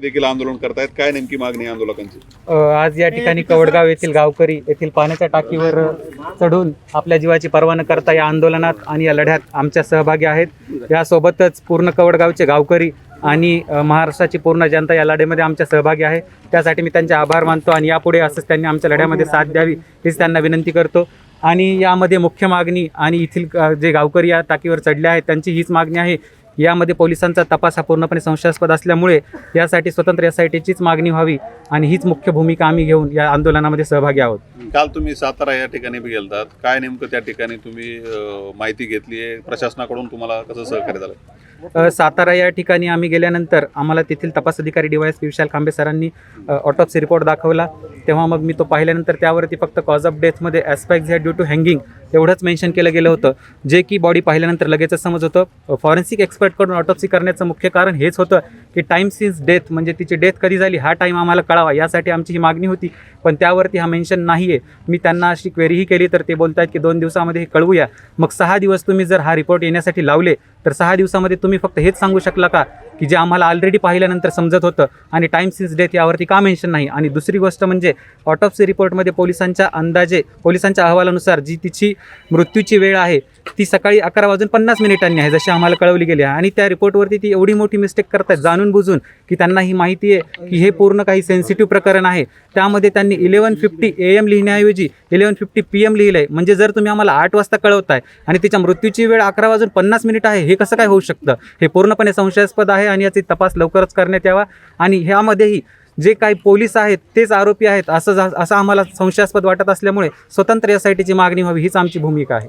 देखील आंदोलन करतायत. काय नेमकी मागणी आहे आंदोलकांची? अ, आज या ठिकाणी कवडगाव येथील गावकरी येथील पाण्याच्या टाकीवर चढून आपल्या जीवाची पर्वा न करता या आंदोलनात आणि या लढ्यात आमच्या सहभागी आहेत. यासोबतच पूर्ण कवडगावचे गावकरी आणि अ, महाराष्ट्राची पूर्ण जनता या लढ्यामध्ये आमच्या सहभागी आहे. त्यासाठी मी त्यांचे आभार मानतो आणि यापुढे असंच त्यांनी आमच्या लढ्यामध्ये साथ द्यावी हीच त्यांना विनंती करतो. आणि यामध्ये मुख्य मागणी आणि येथील अ, जे गावकरी या टाकीवर चढले आहेत त्यांची हीच मागणी आहे यामध्ये पोलिसांचा तपास हा पूर्णपणे संशयास्पद असल्यामुळे यासाठी स्वतंत्र एस आय टीचीच मागणी व्हावी आणि हीच मुख्य भूमिका आम्ही घेऊन या आंदोलनामध्ये सहभागी आहोत. काल तुम्ही सातारा या ठिकाणी गेलतात. काय नेमकं त्या ठिकाणी तुम्ही माहिती घेतली आहे? प्रशासनाकडून तुम्हाला कसं सहकार्य झालं? सातारा या ठिकाणी आम्ही गेल्यानंतर आम्हाला तेथील तपास अधिकारी D Y S P Vishal Khambe सरांनी ऑटोप्सी रिपोर्ट दाखवला. तेव्हा मग मी तो पाहिल्यानंतर त्यावरती फक्त कॉज ऑफ डेथमध्ये asphyxiated due to hanging एवढंच मेन्शन केलं गेलं होतं. जे की बॉडी पाहिल्यानंतर लगेचच समज होतं. फॉरेन्सिक एक्सपर्टकडून ऑटोप्सी करण्याचं मुख्य कारण हेच होतं की टाईम सिन्स डेथ म्हणजे तिची डेथ कधी झाली हा टाईम आम्हाला कळावा यासाठी आमची ही मागणी होती. पण त्यावरती हा मेन्शन नाही आहे मी त्यांना अशी क्वेरीही केली तर ते बोलत आहेत की दोन दिवसामध्ये हे कळवूया. मग सहा दिवस तुम्ही जर हा रिपोर्ट येण्यासाठी लावले तर सहा दिवसामध्ये तुम्ही फक्त हेच सांगू शकला का? की जे आम्हाला ऑलरेडी पाहिल्यानंतर समजत होतं आणि टाईम सिन्स डेथ यावरती का मेन्शन नाही. आणि दुसरी गोष्ट म्हणजे ऑटोप्सी रिपोर्टमध्ये पोलिसांच्या अंदाजे पोलिसांच्या अहवालानुसार जी तिची मृत्यूची वेळ आहे ती सकाळी अकरा वाजून पन्नास मिनिटांनी आहे जशी आम्हाला कळवली गेली आहे. आणि त्या रिपोर्टवरती ती एवढी मोठी मिस्टेक करतात जाणून बुजून की त्यांना ही माहिती आहे की हे पूर्ण काही सेन्सिटिव्ह प्रकरण आहे. त्यामध्ये त्यांनी इलेवन फिफ्टी ए एम लिहिण्याऐवजी इलेवन फिफ्टी पी एम लिहिलं आहे म्हणजे जर तुम्ही आम्हाला आठ वाजता कळवताय आणि तिच्या मृत्यूची वेळ अकरा वाजून पन्नास मिनिट आहे हे कसं काय होऊ शकतं? हे पूर्णपणे संशयास्पद आहे आणि याची तपास लवकरच करण्यात यावा. आणि ह्यामध्येही जे काही पोलीस आहेत तेच आरोपी आहेत असं जा- असं आम्हाला संशयास्पद वाटत असल्यामुळे स्वतंत्र एस आय टीची मागणी व्हावी हीच आमची भूमिका आहे.